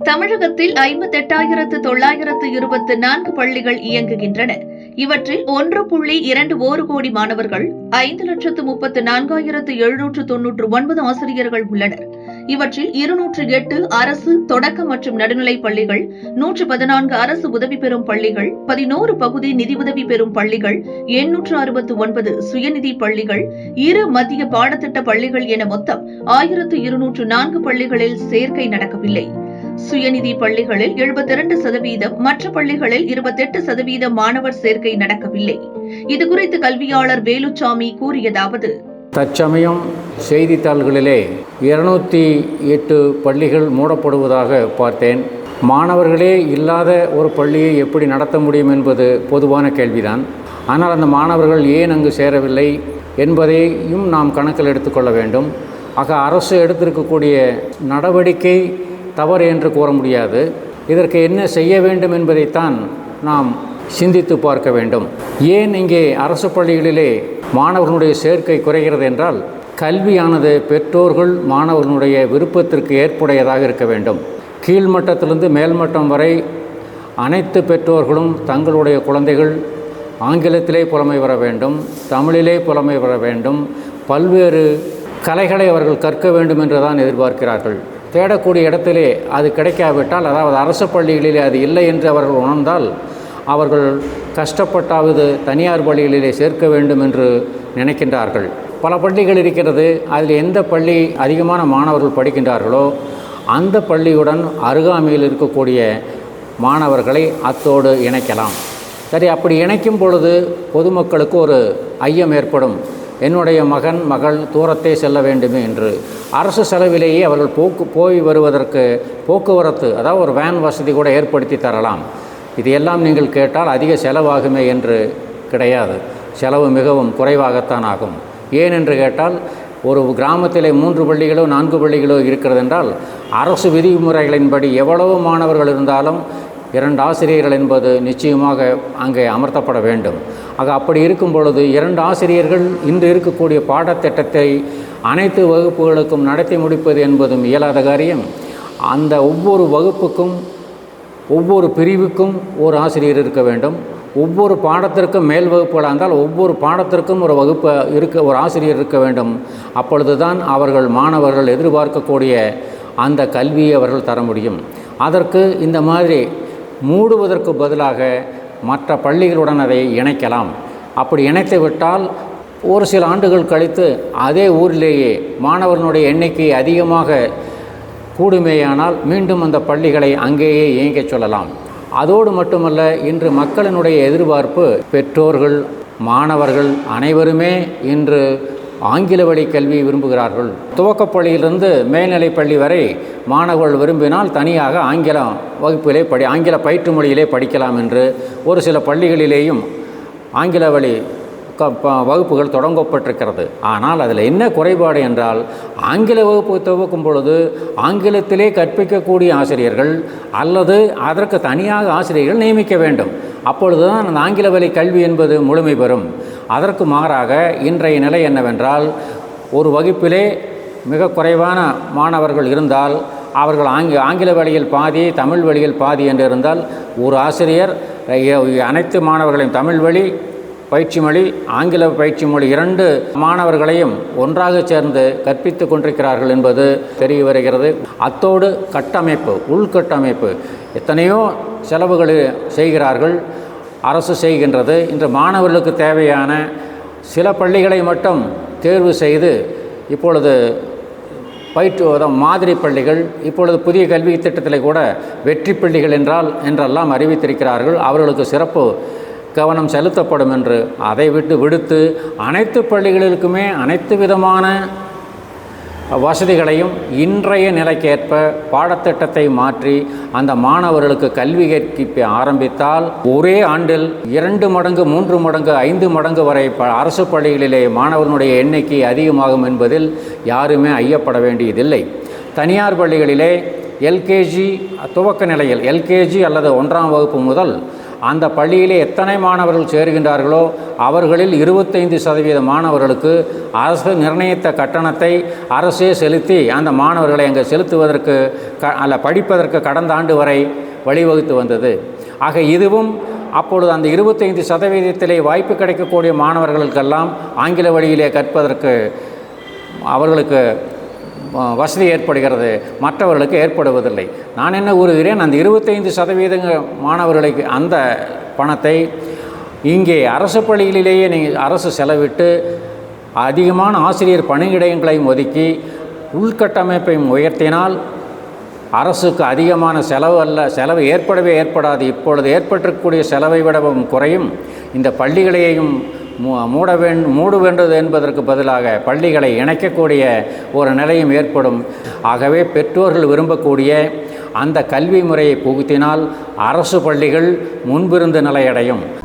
தமிழகத்தில் ஐம்பத்தெட்டாயிரத்து தொள்ளாயிரத்து இருபத்து நான்கு பள்ளிகள் இயங்குகின்றன. இவற்றில் ஒன்று புள்ளி இரண்டு ஒரு கோடி மாணவர்கள் ஐந்து லட்சத்து முப்பத்து நான்காயிரத்து எழுநூற்று தொன்னூற்று ஒன்பது ஆசிரியர்கள் உள்ளனர். இவற்றில் இருநூற்று எட்டு அரசு தொடக்க மற்றும் நடுநிலைப் பள்ளிகள் நூற்று பதினான்கு அரசு உதவி பெறும் பள்ளிகள் பதினோரு பகுதி நிதியுதவி பெறும் பள்ளிகள் எண்ணூற்று அறுபத்து ஒன்பது சுயநிதி பள்ளிகள் இரு மத்திய பாடத்திட்ட பள்ளிகள் என மொத்தம் ஆயிரத்து இருநூற்று நான்கு பள்ளிகளில் சேர்க்கை நடக்கவில்லை. சுயநிதி பள்ளிகளில் 72% சதவீதம் மற்ற பள்ளிகளில் 28% சதவீதம் மாணவர் சேர்க்கை நடக்கவில்லை. இதுகுறித்து கல்வியாளர் வேலுச்சாமி கூறியதாவது தற்சமயம் செய்தித்தாள்களிலே இருநூத்தி எட்டு பள்ளிகள் மூடப்படுவதாக பார்த்தேன். மாணவர்களே இல்லாத ஒரு பள்ளியை எப்படி நடத்த முடியும் என்பது பொதுவான கேள்விதான். ஆனால் அந்த மாணவர்கள் ஏன் அங்கு சேரவில்லை என்பதையும் நாம் கணக்கில் எடுத்துக்கொள்ள வேண்டும். ஆக அரசு எடுத்திருக்கக்கூடிய நடவடிக்கை தவறு என்று கூற முடியாது. இதற்கு என்ன செய்ய வேண்டும் என்பதைத்தான் நாம் சிந்தித்து பார்க்க வேண்டும். ஏன் இங்கே அரசு பள்ளிகளிலே மாணவர்களுடைய சேர்க்கை குறைகிறது என்றால் கல்வியானது பெற்றோர்கள் மாணவர்களுடைய விருப்பத்திற்கு ஏற்புடையதாக இருக்க வேண்டும். கீழ்மட்டத்திலிருந்து மேல்மட்டம் வரை அனைத்து பெற்றோர்களும் தங்களுடைய குழந்தைகள் ஆங்கிலத்திலே புலமை வர வேண்டும் தமிழிலே புலமை வர வேண்டும் பல்வேறு கலைகளை அவர்கள் கற்க வேண்டும் என்று தான் எதிர்பார்க்கிறார்கள். தேடக்கூடிய இடத்திலே அது கிடைக்காவிட்டால் அதாவது அரசு பள்ளிகளிலே அது இல்லை என்று அவர்கள் உணர்ந்தால் அவர்கள் கஷ்டப்பட்டாவது தனியார் பள்ளிகளிலே சேர்க்க வேண்டும் என்று நினைக்கின்றார்கள். பல பள்ளிகள் இருக்கிறது அதில் எந்த பள்ளி அதிகமான மாணவர்கள் படிக்கின்றார்களோ அந்த பள்ளியுடன் அருகாமையில் இருக்கக்கூடிய மாணவர்களை அத்தோடு இணைக்கலாம். சரி அப்படி இணைக்கும் பொழுது பொதுமக்களுக்கு ஒரு ஐயம் ஏற்படும். என்னுடைய மகன் மகள் தூரத்தே செல்ல வேண்டுமே என்று. அரசு செலவிலேயே அவர்கள் போக்கு போய் வருவதற்கு போக்குவரத்து அதாவது ஒரு வேன் வசதி கூட ஏற்படுத்தி தரலாம். இது எல்லாம் நீங்கள் கேட்டால் அதிக செலவாகுமே என்று கிடையாது. செலவு மிகவும் குறைவாகத்தான் ஆகும். ஏன் என்று கேட்டால் ஒரு கிராமத்திலே மூன்று பள்ளிகளோ நான்கு பள்ளிகளோ இருக்கிறது என்றால் அரசு விதிமுறைகளின்படி எவ்வளவு மாணவர்கள் இருந்தாலும் இரண்டு ஆசிரியர்கள் என்பது நிச்சயமாக அங்கே அமர்த்தப்பட வேண்டும். ஆக அப்படி இருக்கும் பொழுது இரண்டு ஆசிரியர்கள் இன்று இருக்கக்கூடிய பாடத்திட்டத்தை அனைத்து வகுப்புகளுக்கும் நடத்தி முடிப்பது என்பதும் இயலாத காரியம். அந்த ஒவ்வொரு வகுப்புக்கும் ஒவ்வொரு பிரிவுக்கும் ஒரு ஆசிரியர் இருக்க வேண்டும். ஒவ்வொரு பாடத்திற்கும் மேல் வகுப்புகளாக இருந்தால் ஒவ்வொரு பாடத்திற்கும் ஒரு வகுப்பு இருக்க ஒரு ஆசிரியர் இருக்க வேண்டும். அப்பொழுது தான் அவர்கள் மாணவர்கள் எதிர்பார்க்கக்கூடிய அந்த கல்வியை அவர்கள் தர முடியும். அதற்கு இந்த மாதிரி மூடுவதற்கு பதிலாக மற்ற பள்ளிகளுடன் அதை இணைக்கலாம். அப்படி இணைத்து விட்டால் ஒரு சில ஆண்டுகள் கழித்து அதே ஊரிலேயே மாணவர்களுடைய எண்ணிக்கை அதிகமாக கூடுமேயானால் மீண்டும் அந்த பள்ளிகளை அங்கேயே இயங்கச் சொல்லலாம். அதோடு மட்டுமல்ல இன்று மக்களினுடைய எதிர்பார்ப்பு பெற்றோர்கள் மாணவர்கள் அனைவருமே இன்று ஆங்கில வழி கல்வியை விரும்புகிறார்கள். துவக்கப்பள்ளியிலிருந்து மேல்நிலை மேல்நிலைப் பள்ளி வரை மாணவர்கள் விரும்பினால் தனியாக ஆங்கிலம் வகுப்பிலே படி ஆங்கில பயிற்று மொழியிலே படிக்கலாம் என்று ஒரு சில பள்ளிகளிலேயும் ஆங்கில வழி வகுப்புகள் தொடங்கப்பட்டிருக்கிறது. ஆனால் அதில் என்ன குறைபாடு என்றால் ஆங்கில வகுப்பு துவக்கும் பொழுது ஆங்கிலத்திலே கற்பிக்கக்கூடிய ஆசிரியர்கள் அல்லது அதற்கு தனியாக ஆசிரியர்கள் நியமிக்க வேண்டும். அப்பொழுதுதான் அந்த ஆங்கில வழி கல்வி என்பது முழுமை பெறும். அதற்கு மாறாக இன்றைய நிலை என்னவென்றால் ஒரு வகுப்பிலே மிக குறைவான மாணவர்கள் இருந்தால் அவர்கள் ஆங்கி ஆங்கில வழியில் பாதி தமிழ் வழியில் பாதி என்று இருந்தால் ஒரு ஆசிரியர் அனைத்து மாணவர்களையும் தமிழ் வழி பயிற்சி மொழி ஆங்கில பயிற்சி மொழி இரண்டு மாணவர்களையும் ஒன்றாக சேர்ந்து கற்பித்து கொண்டிருக்கிறார்கள் என்பது தெரிய வருகிறது. அத்தோடு கட்டமைப்பு உள்கட்டமைப்பு எத்தனையோ செலவுகள் செய்கிறார்கள் அரசு செய்கின்றது. இன்று மாணவர்களுக்கு தேவையான சில பள்ளிகளை மட்டும் தேர்வு செய்து இப்பொழுது பயிற்று மாதிரி பள்ளிகள் இப்பொழுது புதிய கல்வி திட்டத்தில் கூட வெற்றி பள்ளிகள் என்றால் என்றெல்லாம் அறிவித்திருக்கிறார்கள். அவர்களுக்கு சிறப்பு கவனம் செலுத்தப்படும் என்று அதை விட்டு விடுத்து அனைத்து பள்ளிகளுக்குமே அனைத்து விதமான வசதிகளையும் இன்றைய நிலைக்கேற்ப பாடத்திட்டத்தை மாற்றி அந்த மாணவர்களுக்கு கல்வி கற்பிக்க ஆரம்பித்தால் ஒரே ஆண்டில் இரண்டு மடங்கு மூன்று மடங்கு ஐந்து மடங்கு வரை ப அரசு பள்ளிகளிலே மாணவர்களுடைய எண்ணிக்கை அதிகமாகும் என்பதில் யாருமே ஐயப்பட வேண்டியதில்லை. தனியார் பள்ளிகளிலே எல்கேஜி துவக்க நிலையில் எல்கேஜி அல்லது ஒன்றாம் வகுப்பு முதல் அந்த பள்ளியிலே எத்தனை மாணவர்கள் சேர்கின்றார்களோ அவர்களில் இருபத்தைந்து சதவீத மாணவர்களுக்கு அரசு நிர்ணயித்த கட்டணத்தை அரசே செலுத்தி அந்த மாணவர்களை அங்கே செலுத்துவதற்கு க அல்ல படிப்பதற்கு கடந்த ஆண்டு வரை வழிவகுத்து வந்தது. ஆக இதுவும் அப்பொழுது அந்த இருபத்தைந்து சதவீதத்திலே வாய்ப்பு கிடைக்கக்கூடிய மாணவர்களுக்கெல்லாம் ஆங்கில வழியிலே கற்பதற்கு அவர்களுக்கு வசதி ஏற்படுகிறது. மற்றவர்களுக்கு ஏற்படுவதில்லை. நான் என்ன கூறுகிறேன்? அந்த இருபத்தைந்து சதவீத மாணவர்களுக்கு அந்த பணத்தை இங்கே அரசு பள்ளிகளிலேயே நீங்கள் அரசு செலவிட்டு அதிகமான ஆசிரியர் பணியிடங்களையும் ஒதுக்கி உள்கட்டமைப்பையும் உயர்த்தினால் அரசுக்கு அதிகமான செலவு அல்ல செலவு ஏற்படவே ஏற்படாது. இப்பொழுது ஏற்பட்டிருக்கக்கூடிய செலவை விடவும் குறையும். இந்த பள்ளிகளையும் மூட வேண் மூட வேண்டது என்பதற்கு பதிலாக பள்ளிகளை இணைக்கக்கூடிய ஒரு நிலையும் ஏற்படும். ஆகவே பெற்றோர்கள் விரும்பக்கூடிய அந்த கல்வி முறையை புகுத்தினால் அரசு பள்ளிகள் முன்பிருந்து நிலையடையும்.